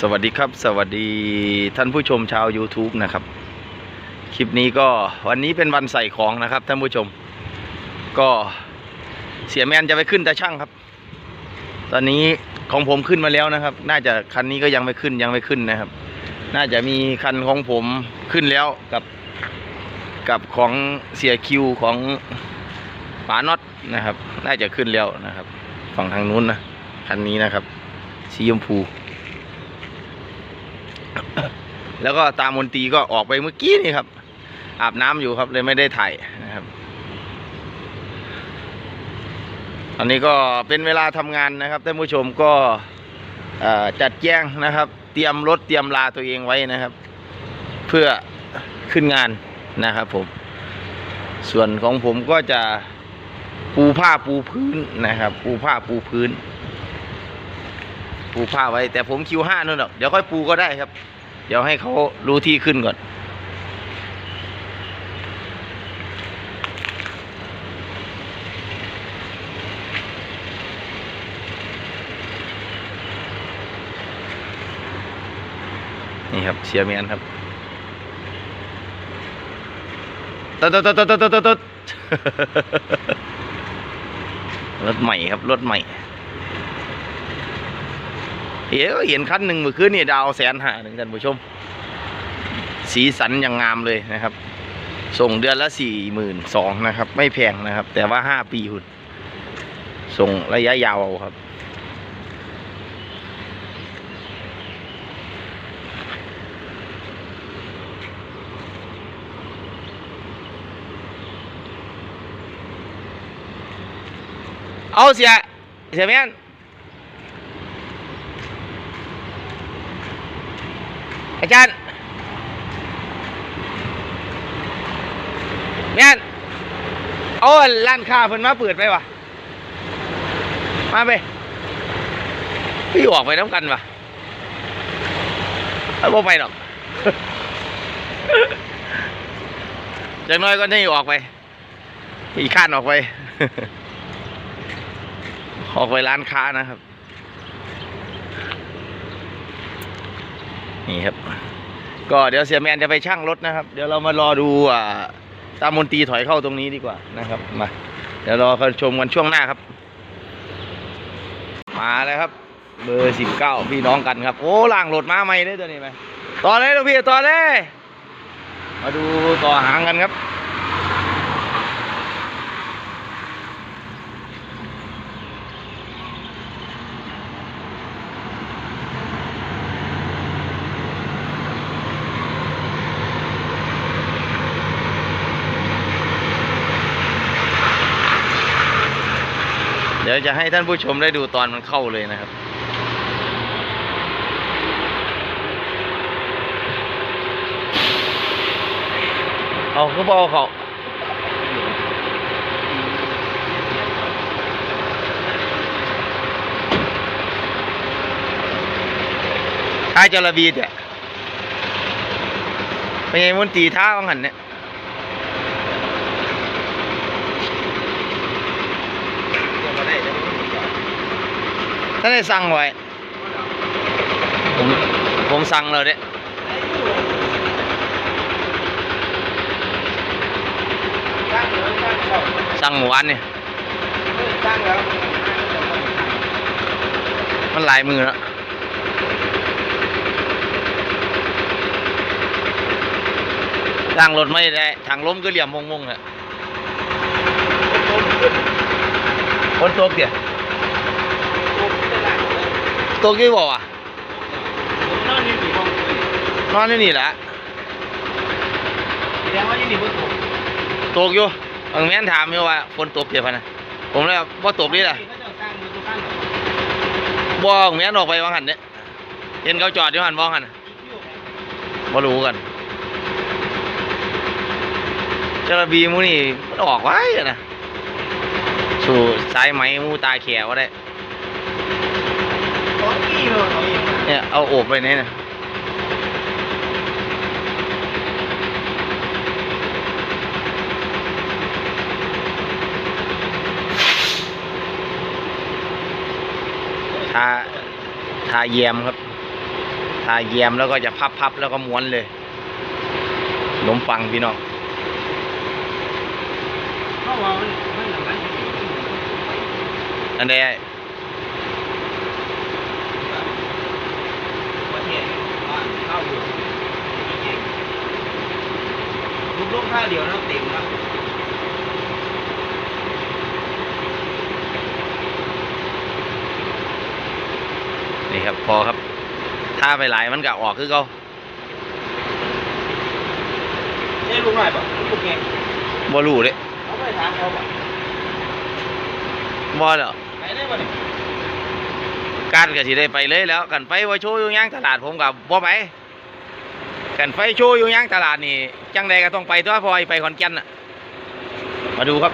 สวัสดีครับ สวัสดีท่านผู้ชมชาว YouTube นะครับ คลิปนี้ก็วันนี้เป็นวันใส่ของนะครับท่านผู้ชม ก็เสียแมนจะไปขึ้นตาช่างครับ ตอนนี้ของผมขึ้นมาแล้วนะครับ น่าจะคันนี้ก็ยังไม่ขึ้นยังไม่ขึ้นนะครับ น่าจะมีคันของผมขึ้นแล้วกับ กับของเสียคิวของปาน็อตนะครับ น่าจะขึ้นแล้วนะครับ ฝั่งทางนู้นนะคันนี้นะครับสีชมพู แล้วก็ตามมนตรีก็ออกไปเมื่อกี้นี่ครับ อาบน้ำอยู่ครับเลยไม่ได้ถ่ายนะครับอันนี้ก็เป็นเวลาทำงานนะครับท่านผู้ชมก็จัดแจ้งนะครับ เตรียมรถเตรียมลาตัวเองไว้นะครับ เพื่อขึ้นงานนะครับผม ส่วนของผมก็จะปูผ้าปูพื้นนะครับ ปูผ้าปูพื้น ปูผ้าไว้ แต่ผมคิวห้านู่นหรอกเดี๋ยวค่อยปูก็ได้ครับ เดี๋ยวให้เขารู้ที่ขึ้นก่อน นี่ครับเสียเมียนครับตึ๊ดตึ๊ดตึ๊ดตึ๊ดตึ๊ดตึ๊ดตึ๊ดรถใหม่ครับ รถใหม่ เอ๋เห็นคันหนึ่งเมื่อคืนนี่ดาวแสนหาหนึ่งท่านผู้ชม สีสันอย่างงามเลยนะครับ ส่งเดือนละสี่หมื่นสองนะครับ ไม่แพงนะครับ แต่ว่าห้าปีหุ่นส่งระยะยาวเอาครับ เอาเสียเสียแม่น อาจารย์แม่นเอาร้านค้าเพิ่นมาเปิดไปวะมาไปพี่ออกไปน้ำกันวะเอาบ่ไปหรอกจากน้อยก็นี่ออกไป อีกขั้นออกไป ออกไปร้านค้านะครับ นี่ครับ ก็เดี๋ยวเสียแมนจะไปช่างรถนะครับ เดี๋ยวเรามารอดูอ่าตามมนตรีถอยเข้าตรงนี้ดีกว่านะครับมาเดี๋ยวรอเขาชมกันช่วงหน้าครับ มาแล้วครับ เบอร์สิบเก้าพี่น้องกันครับโอ้ล่างรถมาใหม่เลยตัวนี้ไหมต่อเลยลูกพี่ต่อเลย มาดูต่อหางกันครับ ดี๋ยวจะให้ท่านผู้ชมได้ดูตอนมันเข้าเลยนะครับเอาเขาบอกเขาท้ายจระบีเนี่ยเป็นไงมันตีท้าของหันเนี่ย ท่านได้สั่งไว้ ผมผมสั่งเลยเนี่ยสั่งหมูวันเนี่ยมันหลายมือแล้วสั่งรถไม่ได้ทางล้มก็เหลี่ยมมงๆเลยคนตกเดี๋ยว ตกกี่บ่อะนอนอยู่นี่แหละตกอยู่บางแม่นถามอยู่ว่าฝนตกเดี๋ยวพะนะผมเลยว่าบ่ตกนี่แหละบ่บางแม่นออกไปวางหันเนี่ยเห็นเขาจอดอยู่หันวางหันน่ะบ่รู้กันจระบีหมูนี่มันออกไว้อะนะสู่สายไหมหมูตาแขวก็ได้ เนี่ยเอาโอบไปนี่นะทาทาแยมครับ ทาเยียมแล้วก็จะพับๆแล้วก็ม้วนเลยขนมปังพี่น้องอันใดไอ้ ประเทศบ้านเข้าอยู่ ลูกลูกข้าวเดียวนะเต็มแล้วนี่ครับพอครับ ถ้าไปหลายมันก็ออกคือเขาใช่ลูกหน่อยป่ะลูกไงบ่รู้เด้เขาไปถามเขาป่ะบ่แล้วไปได้ป่ะเนี่ยการก็สิได้ไปเลยแล้วกันไฟว่าโชว์อยู่ย่างตลาดผมกับบ่ไป กันไฟโชว์อยู่ย่างตลาดนี่จังใดก็ต้องไปตัวเพอยไปขอนแก่นน่ะมาดูครับ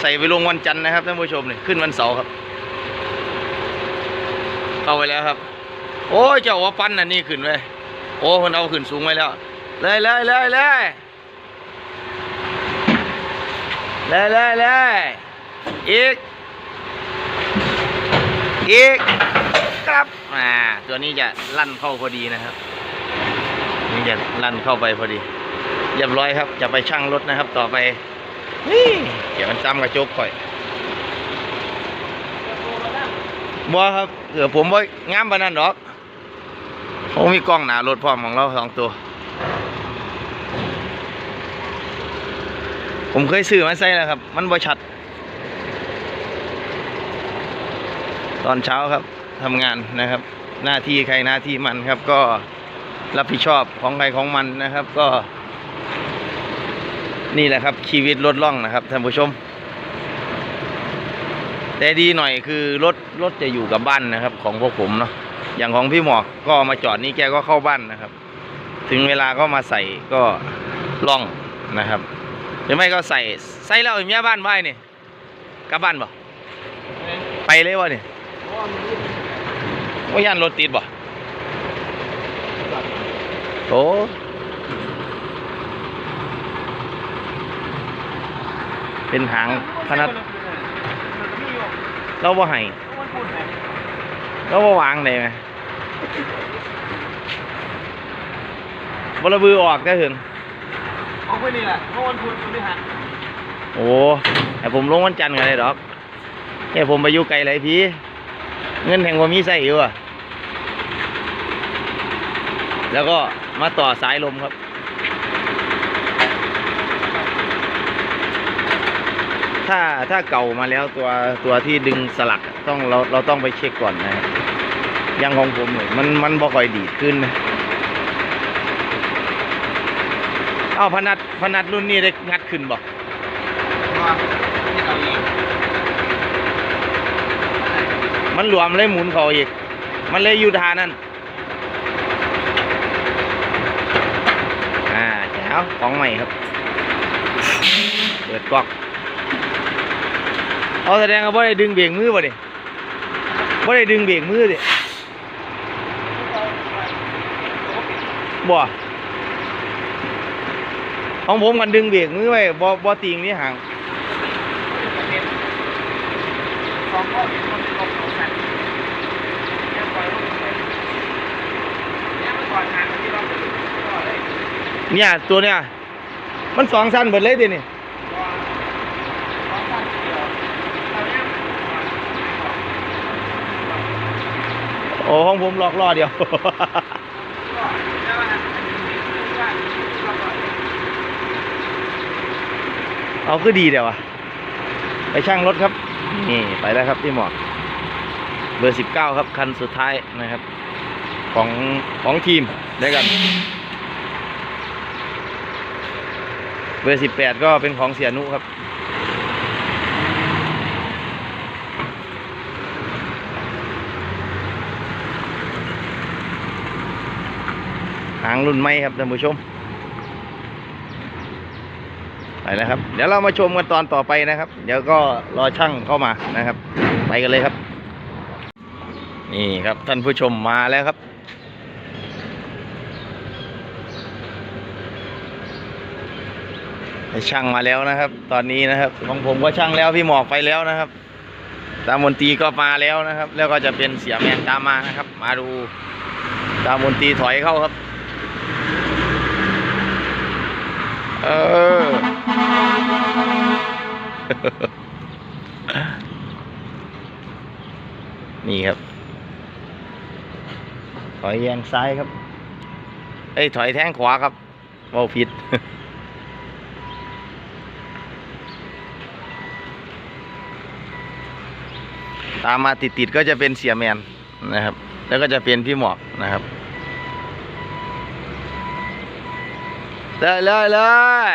ใส่ไปลงวันจันทร์นะครับท่านผู้ชมนี่ขึ้นวันเสาร์ครับ เข้าไปแล้วครับ โอ้ยเจ้าว่าปั้นอันนี้ขึ้นเลยโอ้คนเอาขึ้นสูงไว้แล้วเลยเลยเลยเลยเลยเลยเลยอีก อีกครับอ่าตัวนี้จะลั่นเข้าพอดีนะครับนี่จะลั่นเข้าไปพอดีเรียบร้อยครับ จะไปชั่งรถนะครับ ต่อไปนี่เดี๋ยวมันจำกระจกข่อยบัวครับเดี๋ยวผมว่างามปานนั้นดอกผมมีกล้องหนารถพร้อมของเราสองตัว ผมเคยซื้อมาใส่แล้วครับ มันบ่ชัด ตอนเช้าครับทำงานนะครับ หน้าที่ใครหน้าที่มันครับ ก็รับผิดชอบของใครของมันนะครับ ก็ นี่แหละครับชีวิตรถล่องนะครับท่านผู้ชม แต่ดีหน่อยคือรถรถจะอยู่กับบ้านนะครับ ของพวกผมเนาะอย่างของพี่หมอกก็มาจอดนี่แกก็เข้าบ้านนะครับ ถึงเวลาก็มาใส่ก็ล่องนะครับหรือไม่ก็ใส่ใส่แล้วเมียบ้านไว้นี่กลับบ้านบ่ไปเลยวะนี่เพราะ ว่ามันรีบว่ายันรถติดบ่โอ้เป็นหางพนัดเราบ่ให้มันพูดไงเราบ่วางได้ไหมบระบือออกได้ถึงเอาไปนี่แหละเพราะวันพุธมันไม่หันโอ้แต่ผมลงวันจันทร์กันเลยดอกแค่ผมไปอยู่ไกลไรพี่ เงินแห่งว่ามีใส่อยู่อะแล้วก็มาต่อสายลมครับ ถ้าถ้าเก่ามาแล้วตัวตัวที่ดึงสลักต้องเราเราต้องไปเช็คก่อนนะครับอยังของผมเนี่ยมันมันบ่ค่อยดีขึ้นนะเอาพนัดพนัดรุ่นนี้ได้งัดขึ้นบ่ว่าที่เราเอง มันหลวมเลยหมุนเขาอีก มันเลยอยู่ทานั่นอ่าแจ๋วของใหม่ครับ เปิดกล้องเอาแสดงว่าบ่ได้ดึงเบรกมือบ่ดิบ่ได้ดึงเบรกมือดิบ่ของผมกันดึงเบรกมือไว้บ่บ่ติงนี่ห่าง สองข้อเห็นคนเป็นคนสองชั้นแค่ปล่อยรถไปแค่มันก่อนทางที่เราไปก็เลย เนี่ย ตัวเนี่ย มันสองชั้นเบิดเลยดินี่ว่าสองชั้นเดียวตอนนี้โอ้ของผมหลอกล่อเดียวก็แล้วอันนี้คือว่าเราก็เอาคือดีเดี๋ยววะไปช่างรถครับ นี่ไปแล้วครับพี่หมอก เบอร์สิบเก้าครับ คันสุดท้ายนะครับ ของของทีมได้กัน เบอร์สิบแปดก็เป็นของเสียนุครับหางรุ่นใหม่ครับท่านผู้ชมไปนะครับ เดี๋ยวเรามาชมกันตอนต่อไปนะครับ เดี๋ยวก็รอช่างเข้ามานะครับ ไปกันเลยครับ นี่ครับท่านผู้ชมมาแล้วครับ ช่างมาแล้วนะครับ ตอนนี้นะครับ ของผมก็ช่างแล้วพี่หมอกไปแล้วนะครับ ตามมนตีก็มาแล้วนะครับ แล้วก็จะเป็นเสียแมนตามมานะครับ มาดูตามมนตีถอยเข้าครับ เออนี่ครับ ถอยแยงซ้ายครับ เอ้ยถอยแทงขวาครับว่าผิด ตามมาติดๆก็จะเป็นเสียแมนนะครับ แล้วก็จะเป็นพี่หมอกนะครับเลยเลยเลย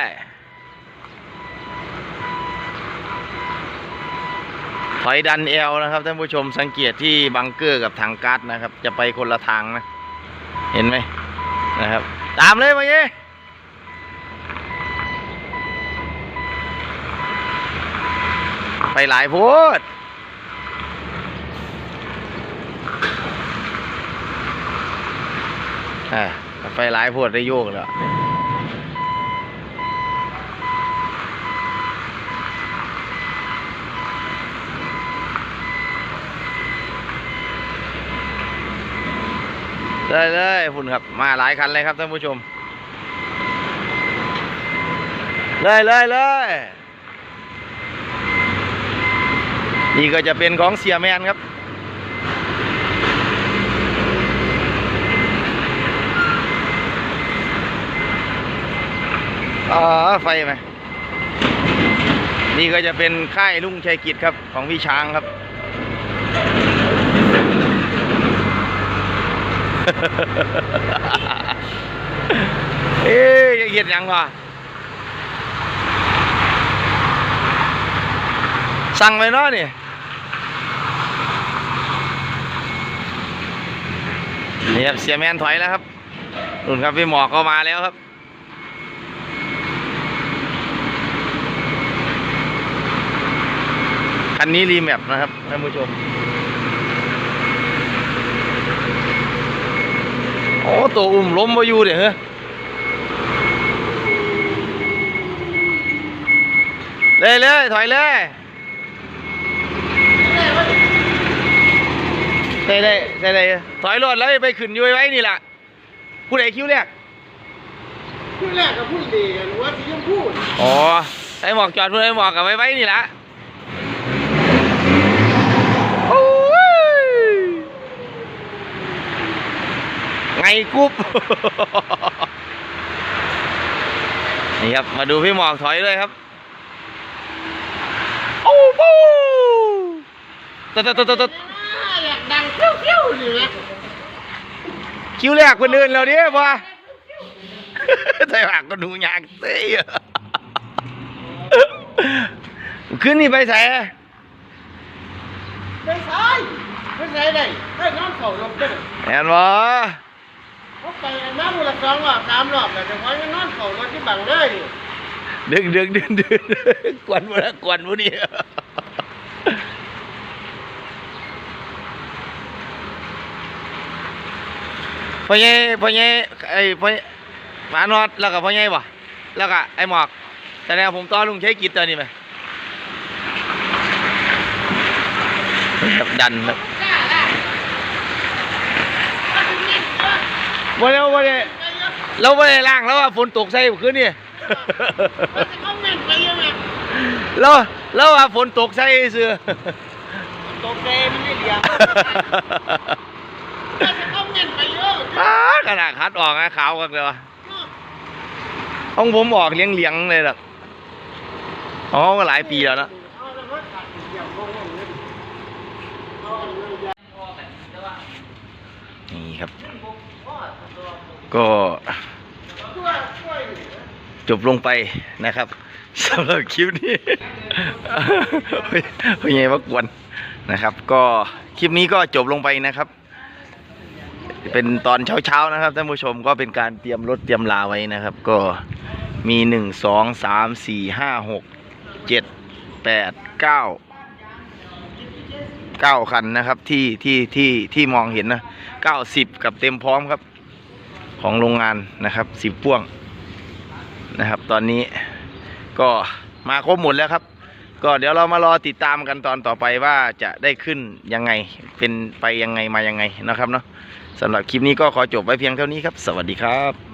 ถอยดันเอลนะครับท่านผู้ชมสังเกตที่บังเกอร์กับถังก๊าซนะครับ จะไปคนละทางนะ เห็นไหมนะครับ ตามเลยมาเย่ไปหลายโพด อ่า ไปหลายโพดได้โยกแล้วเลยเลยคุณครับ มาหลายคันเลยครับท่านผู้ชม เลยเลยเลยนี่ก็จะเป็นของเสียแมนครับ อ๋อไฟไหมนี่ก็จะเป็นค่ายลุงชัยกิจครับของพี่ช้างครับ เอ๊ยยังเห็นยังวะสั่งไปเนาะนี่นี่ครับเสียแมนถอยแล้วครับนุ่นครับพี่หมอกก็มาแล้วครับ คันนี้รีแมปนะครับท่านผู้ชม โอ้ตัวอุ้มล้มมาอยู่เดี๋ยวเฮ้ยเลยเลยถอยเลยได้ได้ได้ได้ถอยรถแล้วไปขึ้นอยู่ไว้นี่ล่ะผู้ใดคิ้วแรกพูดแรกกับพูดดีกันว่าที่ยังพูดอ๋อไอ้หมอกจอดผู้ใดหมอกกับไว้ไว้นี่ล่ะโอ้ยไง กุ๊บนี่ครับ มาดูพี่หมอกถอยเลยครับ โอ้โหตดตดตดตดอยากดังเที่ยวๆนี่ไหมคิวแรกคนอื่นแล้วเนี่ยพ่อใส่หักก็ดูยากเต้ยขึ้นนี่ไปใส่ไม่ใช่ไม่ใช่ได้ให้น้องเขาลบได้เห็นบ่ เขาไปน้ำมูลสองรอบสามรอบแต่เฉพาะยังนอนเขารถที่บังได้นี่ดึงดึงดึงดึงกวนมาแล้วกวนมานี่พ่อใหญ่พ่อใหญ่ไอ้พ่อหมานอดแล้วก็พ่อใหญ่บ่แล้วก็ไอ้หมอก แต่แนวผมต่อลุงใช้กิจตัวนี้ไหมครับดันครับ กล้าละ วันนี้วันนี้เราไม่ได้ล้างแล้วว่าฝนตกใส่คืนนี่มันจะคอมเมนต์ไปยังไงแล้วแล้วว่าฝนตกใส่เสือตกเกมไม่เดียวมันจะคอมเมนต์ไปเยอะอ้าขนาดคัดออกนะขาวกันเลยวะของผมออกเลี้ยงเลี้ยงเลยหรอกอ๋อหลายปีแล้วนะ นี่ครับ ก็จบลงไปนะครับสำหรับคลิปนี้เป็นไงว่ากวนนะครับ ก็คลิปนี้ก็จบลงไปนะครับ เป็นตอนเช้าๆนะครับท่านผู้ชมก็เป็นการเตรียมรถเตรียมลาไว้นะครับ ก็มีหนึ่งสองสามสี่ห้าหกเจ็ดแปดเก้าเก้าคันนะครับที่ที่ที่ที่มองเห็นนะ เก้าสิบกับเต็มพร้อมครับ ของโรงงานนะครับสิบพ่วงนะครับ ตอนนี้ก็มาครบหมดแล้วครับ ก็เดี๋ยวเรามารอติดตามกันตอนต่อไปว่าจะได้ขึ้นยังไงเป็นไปยังไงมายังไงนะครับเนาะสำหรับคลิปนี้ก็ขอจบไว้เพียงเท่านี้ครับ สวัสดีครับ